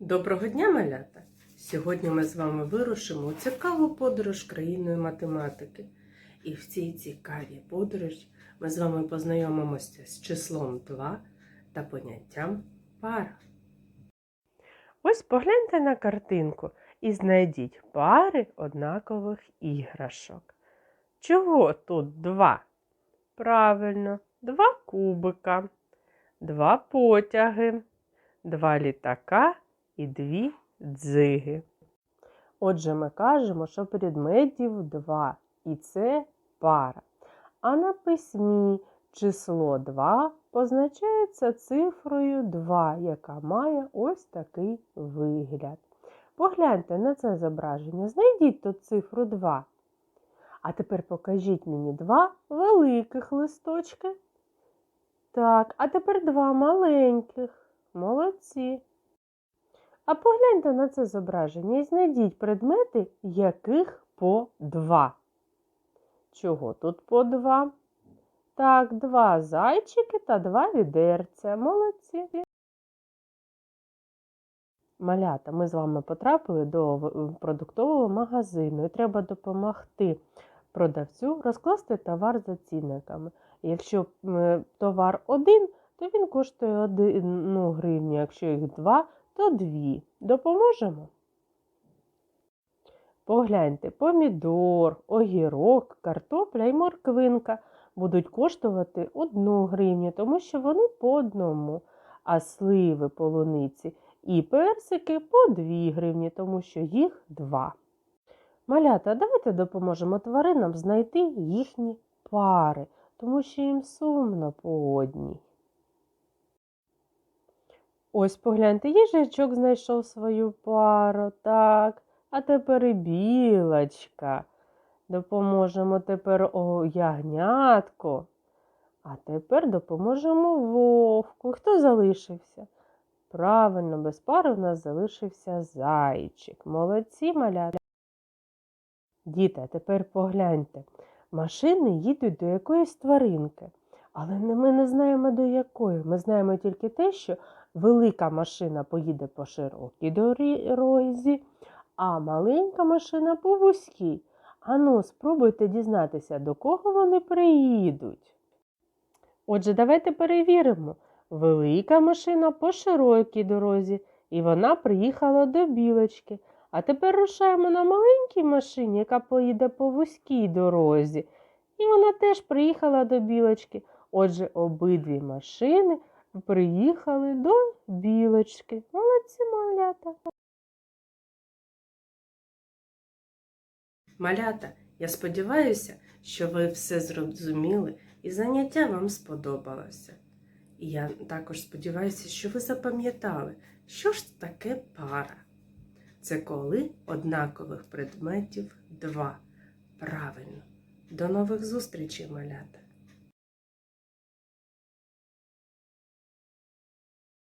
Доброго дня, малята! Сьогодні ми з вами вирушимо у цікаву подорож країною математики. І в цій цікавій подорожі ми з вами познайомимося з числом 2 та поняттям пара. Ось погляньте на картинку і знайдіть пари однакових іграшок. Чого тут два? Правильно, два кубика, два потяги, два літака і дві дзиги. Отже, ми кажемо, що предметів два, і це пара. А на письмі число 2 позначається цифрою 2, яка має ось такий вигляд. Погляньте на це зображення, знайдіть тут цифру 2. А тепер покажіть мені два великих листочки. Так, а тепер два маленьких. Молодці. А погляньте на це зображення і знайдіть предмети, яких по два. Чого тут по два? Так, два зайчики та два відерця. Молодці. Малята, ми з вами потрапили до продуктового магазину і треба допомогти продавцю розкласти товар за цінниками. Якщо товар один, то він коштує одну гривню, якщо їх два, то дві. Допоможемо? Погляньте, помідор, огірок, картопля і морквинка будуть коштувати одну гривню, тому що вони по одному, а сливи, полуниці і персики по дві гривні, тому що їх два. Малята, давайте допоможемо тваринам знайти їхні пари, тому що їм сумно по одній. Ось погляньте, їжачок знайшов свою пару, так. А тепер і білочка. Допоможемо тепер о, ягнятку. А тепер допоможемо вовку. Хто залишився? Правильно, без пари в нас залишився зайчик. Молодці малята. Діти, а тепер погляньте. Машини їдуть до якоїсь тваринки, але ми не знаємо до якої. Ми знаємо тільки те, що велика машина поїде по широкій дорозі, а маленька машина по вузькій. Ану, спробуйте дізнатися, до кого вони приїдуть. Отже, давайте перевіримо. Велика машина по широкій дорозі, і вона приїхала до білочки. А тепер рушаємо на маленькій машині, яка поїде по вузькій дорозі. І вона теж приїхала до білочки. Отже, обидві машини приїхали до білочки. Молодці малята. Малята, я сподіваюся, що ви все зрозуміли і заняття вам сподобалося. І я також сподіваюся, що ви запам'ятали, що ж таке пара. Це коли однакових предметів два. Правильно. До нових зустрічей, малята!